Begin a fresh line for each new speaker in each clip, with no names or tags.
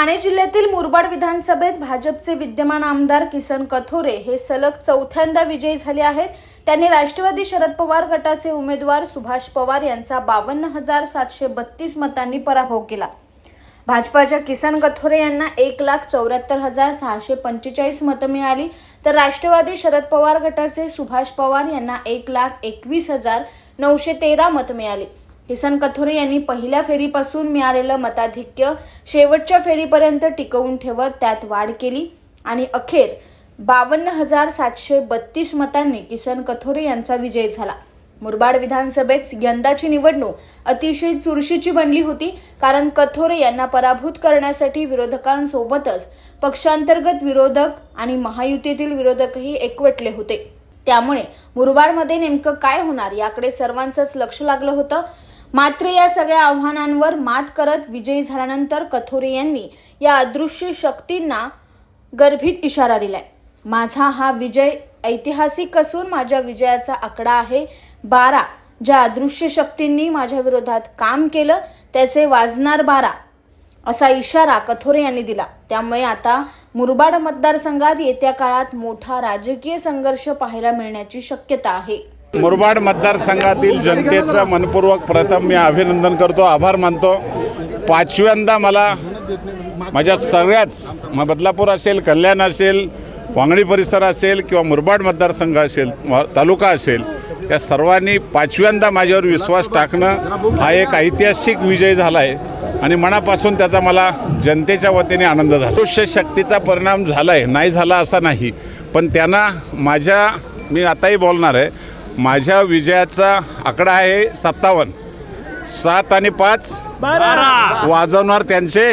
ठाणे जिल्ह्यातील मुरबाड विधानसभेत भाजपचे विद्यमान आमदार किसन कथोरे हे सलग चौथ्यांदा विजयी झाले आहेत. त्यांनी राष्ट्रवादी शरद पवार गटाचे उमेदवार सुभाष पवार यांचा बावन्न हजार सातशे बत्तीस मतांनी पराभव केला. भाजपाच्या किसन कथोरे यांना एक लाख चौऱ्याहत्तर हजार सहाशे पंचेचाळीस मतं मिळाली. तर राष्ट्रवादी शरद पवार गटाचे सुभाष पवार यांना एक लाख एकवीस हजार नऊशे तेरा मतं मिळाली. किसन कथोरे यांनी पहिल्या फेरीपासून मिळालेलं मताधिक्य शेवटच्या फेरीपर्यंत टिकवून ठेवत त्यात वाढ केली. आणि अखेर बावन्न हजार सातशे बत्तीस मतांनी किसन कथोरे यांचा विजय झाला. मुरबाड विधानसभेत यंदाची निवडणूक अतिशय चुरशीची बनली होती कारण कथोरे यांना पराभूत करण्यासाठी विरोधकांसोबतच पक्षांतर्गत विरोधक आणि महायुतीतील विरोधकही एकवटले होते. त्यामुळे मुरबाडमध्ये नेमकं काय होणार याकडे सर्वांचंच लक्ष लागलं होतं. मात्र या सगळ्या आव्हानांवर मात करत विजयी झाल्यानंतर कथोरे यांनी या अदृश्य शक्तींना गर्भित इशारा दिलाय. माझा हा विजय ऐतिहासिक असून माझ्या विजयाचा आकडा आहे बारा. ज्या अदृश्य शक्तींनी माझ्या विरोधात काम केलं त्याचे वाजणार बारा असा इशारा कथोरे यांनी दिला. त्यामुळे आता मुरबाड मतदारसंघात येत्या काळात मोठा राजकीय संघर्ष पाहायला मिळण्याची शक्यता आहे.
मुरबाड मतदारसंघातील जनतेचं मनपूर्वक प्रथम मी अभिनंदन करतो आभार मानतो. पाचव्यांदा मला माझ्या सगळ्याच मग बदलापूर असेल कल्याण असेल वांगणी परिसर असेल किंवा मुरबाड मतदारसंघ असेल तालुका असेल या सर्वांनी पाचव्यांदा माझ्यावर विश्वास टाकणं हा एक ऐतिहासिक विजय झाला आहे आणि मनापासून त्याचा मला जनतेच्या वतीने आनंद झाला. दृश्य शक्तीचा परिणाम झाला आहे नाही झाला असा नाही. पण त्यांना माझ्या मी आताही बोलणार आहे माझ्या विजयाचा आकडा आहे सत्तावन्न. सात आणि पाच वाजवणार त्यांचे.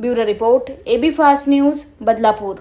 Bureau report AB fast news Badlapur.